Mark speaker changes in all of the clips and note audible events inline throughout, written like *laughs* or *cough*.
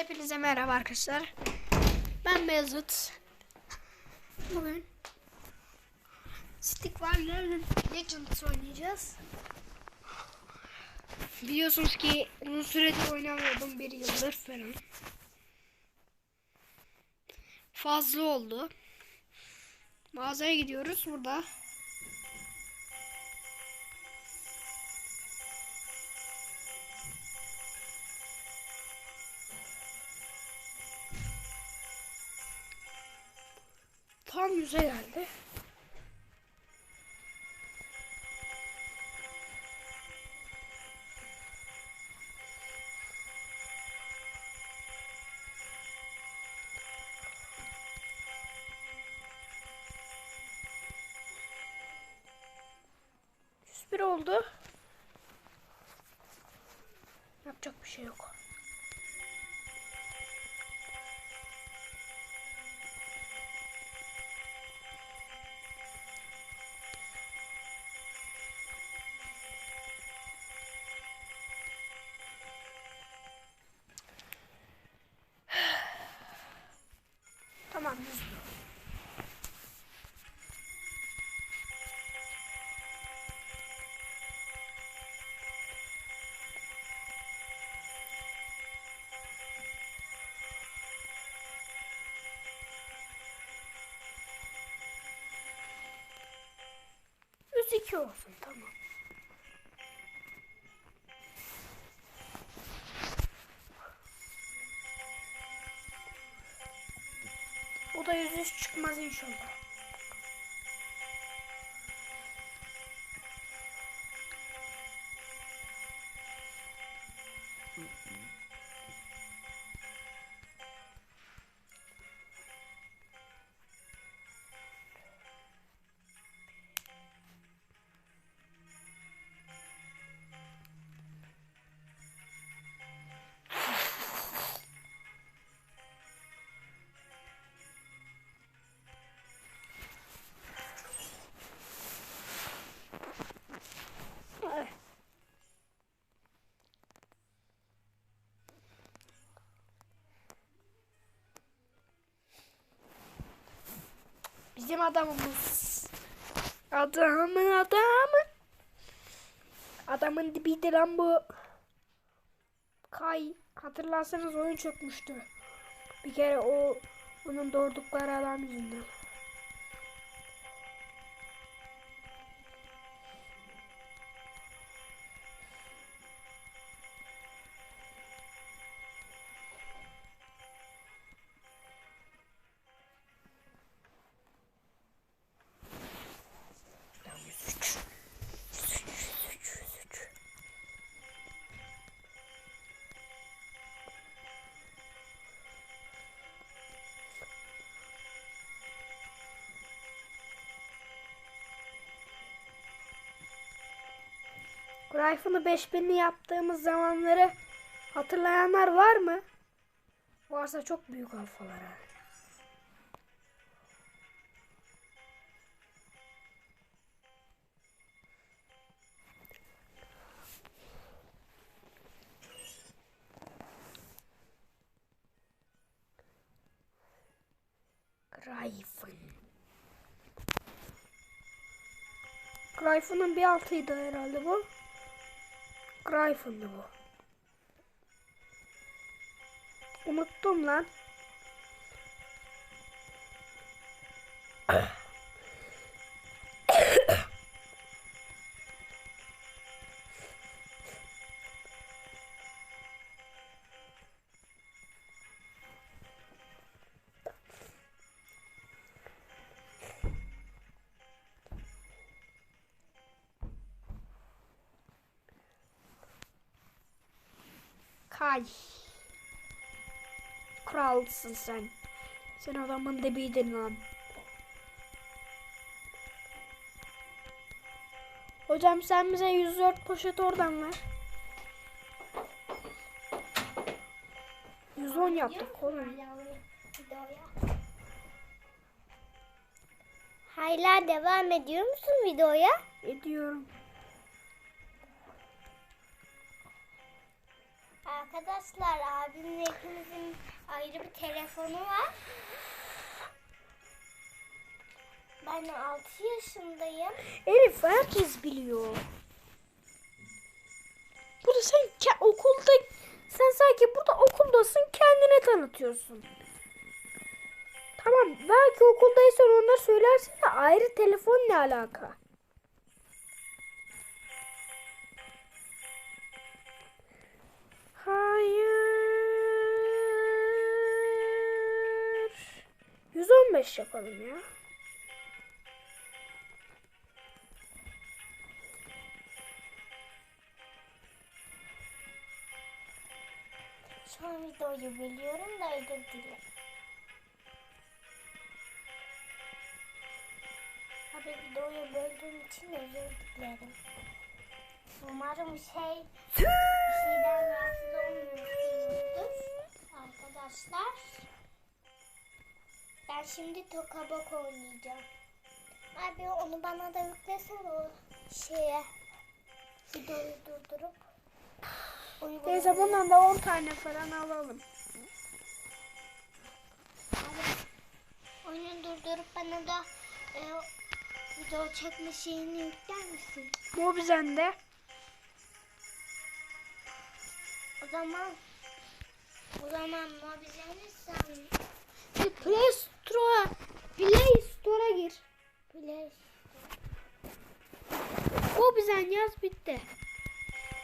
Speaker 1: Hepinize merhaba arkadaşlar. Ben Mezut. Bugün Stick var Legends oynayacağız. Biliyorsunuz ki uzun süredir oynamıyordum. Bir yıldır falan. Fazla oldu. Mağazaya gidiyoruz burada. Tam yüze geldi. Bir oldu. Yapacak bir şey yok. 32 olsun tamam. O da 103 çıkmaz inşallah. Bizim adamımız. Adamın adamı. Adamın dibiydi lan bu. Kay. Hatırlarsanız oyun çökmüştü. Bir kere o onun doğurdukları adam yüzünden. Rifle'ı 5000'li yaptığımız zamanları hatırlayanlar var mı? Varsa çok büyük alfalar ha. Rifle. Gryphon'un bir altıydı herhalde bu. Gryphon'du bu. Unuttum lan. Kay. Kralsın sen. Sen adamın dibiydin lan. Hocam sen bize 104 poşet oradan ver. 110 yaptık oğlum.
Speaker 2: Hala devam ediyor musun videoya?
Speaker 1: Ediyorum.
Speaker 2: Arkadaşlar abimle ikimizin ayrı bir telefonu var. Ben 6 yaşındayım.
Speaker 1: Elif herkes biliyor. Burada sen okulda sen sanki burada okuldasın kendine tanıtıyorsun. Tamam belki okuldaysan onları söylersin de ayrı telefon ne alaka? 115 yapalım ya.
Speaker 2: An videoyu biliyorum da özür dilerim. Abi videoyu böldüğüm için özür dilerim. Umarım şey bir şeyden rahatsız olmuyorsunuzdur arkadaşlar. Ben şimdi tokabok oynayacağım. Abi onu bana da yüklesen o şeye. Videoyu durdurup.
Speaker 1: Neyse bundan da 10 tane falan alalım.
Speaker 2: Oyunu durdurup bana da e, video çekme şeyini yükler misin?
Speaker 1: Mobizen'de
Speaker 2: O zaman o zaman mobizeni
Speaker 1: Yaz bitti.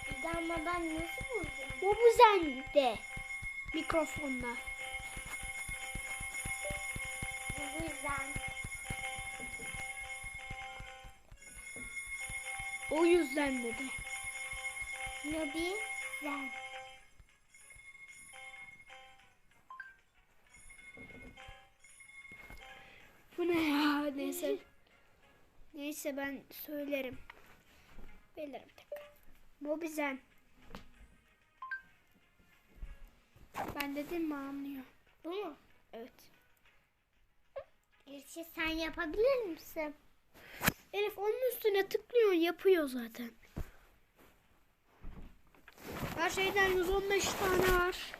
Speaker 2: Bir de ama ben nasıl bulacağım?
Speaker 1: Mobizen'de mikrofonla.
Speaker 2: Bu yüzden
Speaker 1: O yüzden dedi.
Speaker 2: mobizem.
Speaker 1: Bu ne ya? Neyse. Neyse ben söylerim. Bilirim tek. Mobizen. Ben dedim mi anlıyor.
Speaker 2: Bu mu?
Speaker 1: Evet.
Speaker 2: Gerçi sen yapabilir misin?
Speaker 1: Elif onun üstüne tıklıyorsun yapıyor zaten. Her şeyden 115 tane var.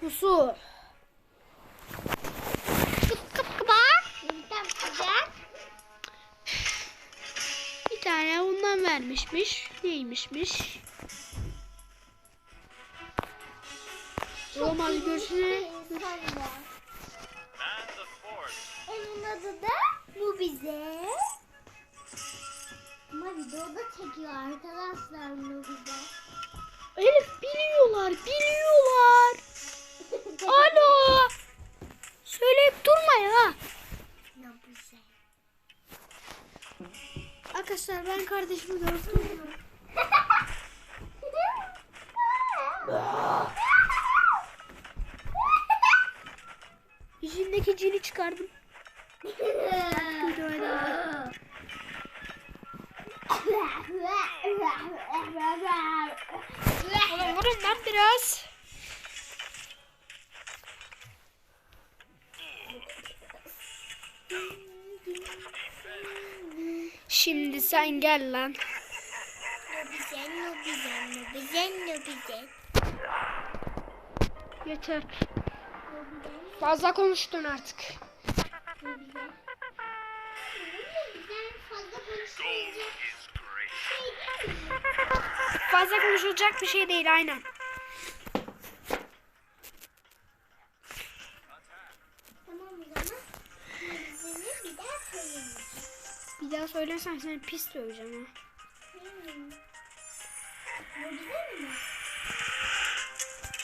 Speaker 1: Pusu. Tane ondan vermişmiş. Neymişmiş?
Speaker 3: The force.
Speaker 2: Onun adı da bu bize. Ama videoda çekiyor arkadaşlar bu bize.
Speaker 1: Elif biliyorlar, biliyorlar. *laughs* Alo. Söyleyip durma ya. Arkadaşlar ben kardeşimi gördüm. İçindeki cini çıkardım. Oğlum vurun lan biraz. Şimdi sen gel lan.
Speaker 2: Nobizen, nobizen, nobizen, nobizen.
Speaker 1: Yeter. Fazla konuştun artık.
Speaker 2: Fazla
Speaker 1: konuşulacak bir şey değil aynen.
Speaker 2: Tamam o zaman. Nobizeni bir daha söyleyeceğim.
Speaker 1: Bir daha söylersen seni pis döveceğim ha.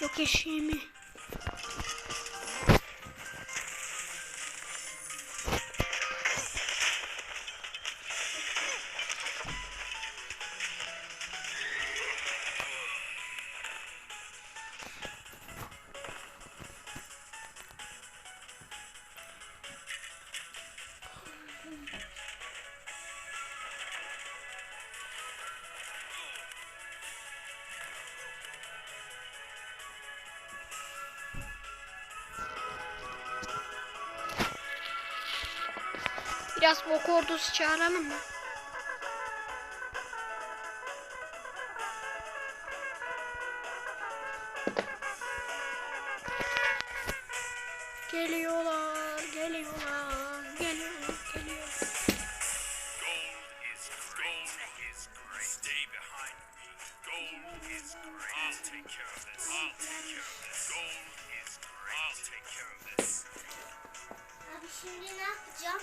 Speaker 1: Yok eşeğimi. Biraz bok ordusu çağıralım mı? Geliyorlar, geliyorlar, geliyorlar,
Speaker 3: this.
Speaker 2: Abi şimdi ne yapacağım?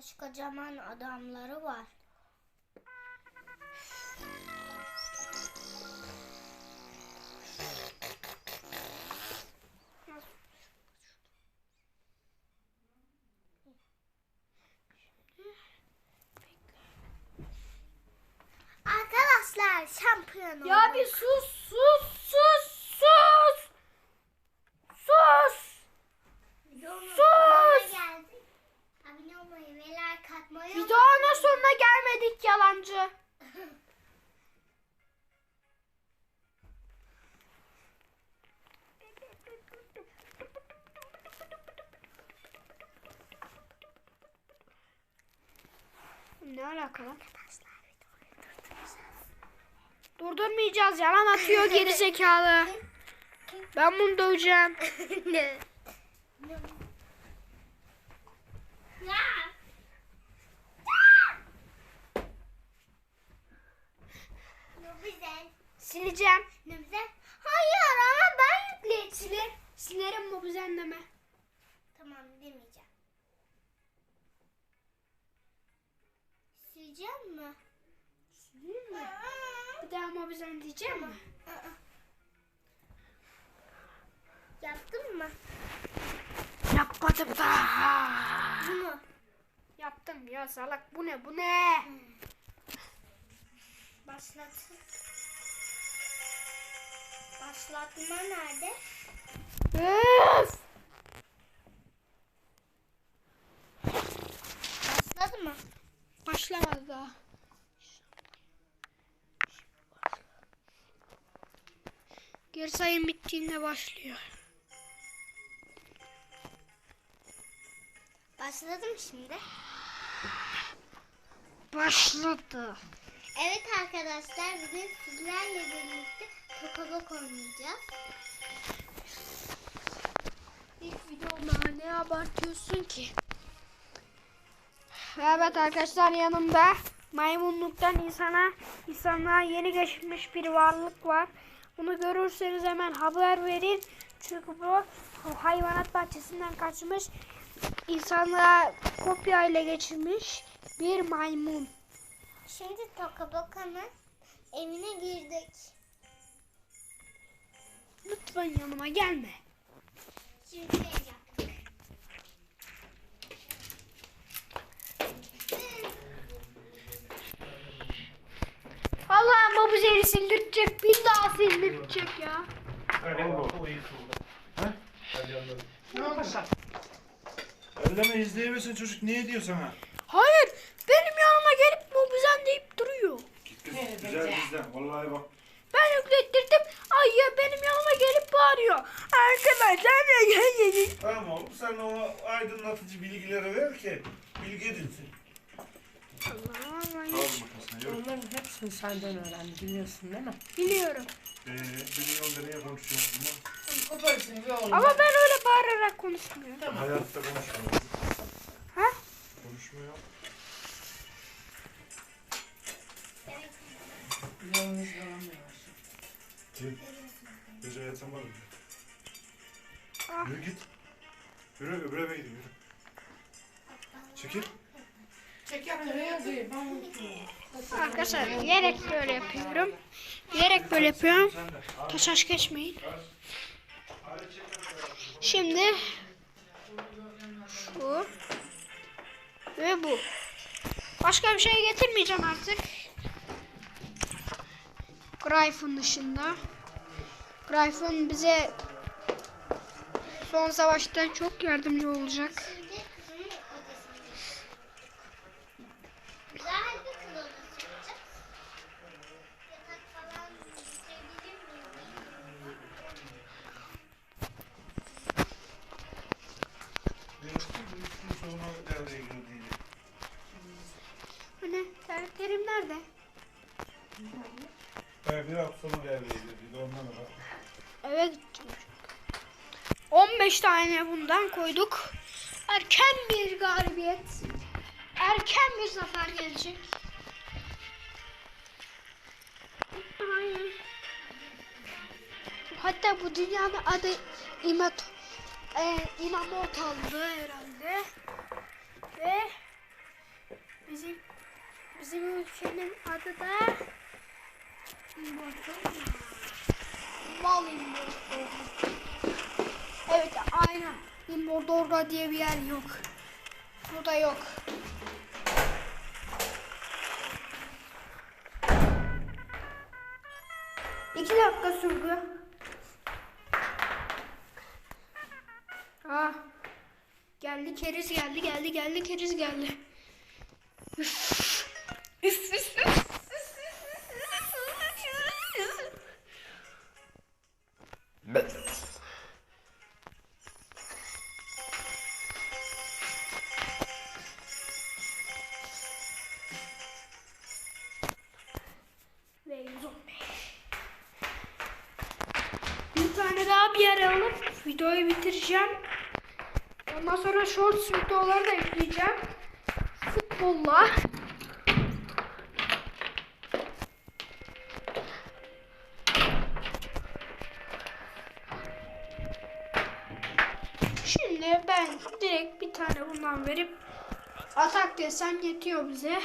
Speaker 2: koskocaman adamları var. Arkadaşlar şampiyon
Speaker 1: Ya bir sus, sus, Durdurmayacağız yalan atıyor *laughs* geri zekalı. Ben bunu döveceğim. *laughs*
Speaker 2: ne?
Speaker 1: Sileceğim.
Speaker 2: Hayır ama ben.
Speaker 1: Siler, silerim bu düzenleme.
Speaker 2: Tamam demeyeceğim. Sileceğim mi?
Speaker 1: Sileyim mi? Bir daha mobizen diyeceğim mi?
Speaker 2: Yaptın mı?
Speaker 1: Yapmadım daha.
Speaker 2: Bunu.
Speaker 1: Yaptım ya salak bu ne bu ne?
Speaker 2: Başlatın. Başlatma nerede?
Speaker 1: Öf!
Speaker 2: Başladı mı?
Speaker 1: Başlamadı daha. Geri sayım bittiğinde başlıyor.
Speaker 2: Başladı mı şimdi?
Speaker 1: Başladı.
Speaker 2: Evet arkadaşlar bugün sizlerle birlikte tokabok oynayacağız.
Speaker 1: İlk videomda ne abartıyorsun ki? Evet arkadaşlar yanımda maymunluktan insana insanlığa yeni geçmiş bir varlık var. Bunu görürseniz hemen haber verin. Çünkü bu hayvanat bahçesinden kaçmış insanlığa kopya ile geçirmiş bir maymun.
Speaker 2: Şimdi Tokaboka'nın evine girdik.
Speaker 1: Lütfen yanıma gelme.
Speaker 2: Şimdi yaptık.
Speaker 1: Vallahi bu seni sildirecek bir daha sildirecek ya.
Speaker 4: Ne oldu? Elleme izleyemesin çocuk ne ediyor sana?
Speaker 1: Hayır benim yanıma gelip mobizen deyip duruyor.
Speaker 4: Git kız güzel bizden vallahi bak.
Speaker 1: Ben yüklettirdim. Ay ya benim yanıma gelip bağırıyor. Arkadaşlar ne geldi?
Speaker 4: Tamam oğlum sen o aydınlatıcı bilgileri ver ki bilgi edinsin. Al.
Speaker 5: Onların hepsini senden öğrendi biliyorsun değil mi?
Speaker 1: Biliyorum.
Speaker 4: Ee, biliyorum da niye konuşuyorsun bunu?
Speaker 5: Koparsın bir oğlum.
Speaker 1: Ama ben öyle bağırarak konuşmuyorum.
Speaker 4: Hayatta konuşmuyor.
Speaker 1: Ha?
Speaker 4: Konuşmuyor.
Speaker 5: Yalnız yalamıyor.
Speaker 4: Kim? Gece yatamadım.
Speaker 1: Ah.
Speaker 4: Yürü git. Yürü öbür eve gidin yürü. Çekil.
Speaker 5: Çek yap nereye değil. Ben
Speaker 1: Arkadaşlar yiyerek böyle yapıyorum. Yiyerek böyle yapıyorum. Taşaş geçmeyin. Şimdi şu ve bu. Başka bir şey getirmeyeceğim artık. Gryphon dışında. Gryphon bize son savaşta çok yardımcı olacak.
Speaker 2: Şimdi kızın odasına. Güzel bir kız odası yapacağız. Yatak falan getirebilir miyim?
Speaker 4: Benim üstün sonra devreye girdi.
Speaker 1: Bu ne? Ter- Terim nerede?
Speaker 4: Hafta sonra devreye girdi. Ondan da bak.
Speaker 1: Eve gideceğim. 15 tane bundan koyduk. Erken bir galibiyet. Erken bir zafer gelecek. Hatta bu dünyanın adı İmat e, İmamoto'ldu herhalde. Ve bizim bizim ülkenin adı da. Mal İmmordorga. Evet aynen. İmmordorga diye bir yer yok. Burada yok. İki dakika sürdü. Ah. Geldi keriz geldi geldi geldi keriz geldi. Sonra shorts videoları da ekleyeceğim. Futbolla. Şimdi ben direkt bir tane bundan verip atak desem yetiyor bize.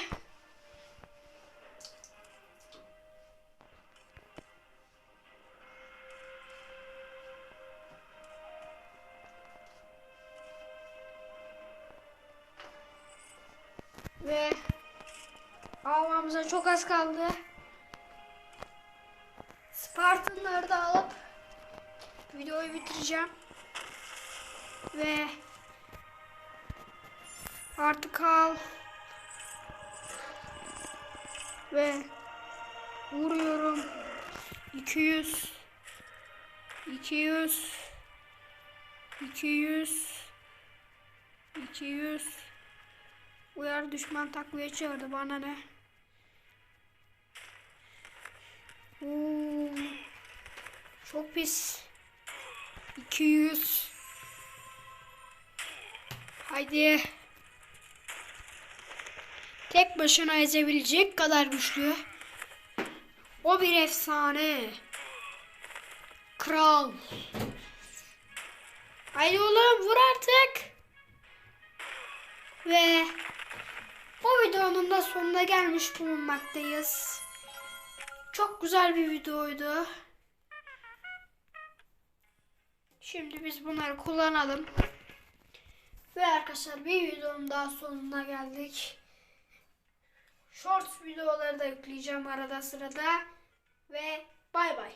Speaker 1: Artık al. Ve vuruyorum. 200 200 200 200 Uyar düşman takviye çağırdı bana ne? Oo, çok pis. 200 Haydi. Tek başına ezebilecek kadar güçlü. O bir efsane. Kral. Haydi oğlum vur artık. Ve bu videonun da sonuna gelmiş bulunmaktayız. Çok güzel bir videoydu. Şimdi biz bunları kullanalım. Ve arkadaşlar bir videonun daha sonuna geldik. Shorts videoları da yükleyeceğim arada sırada. Ve bay bay.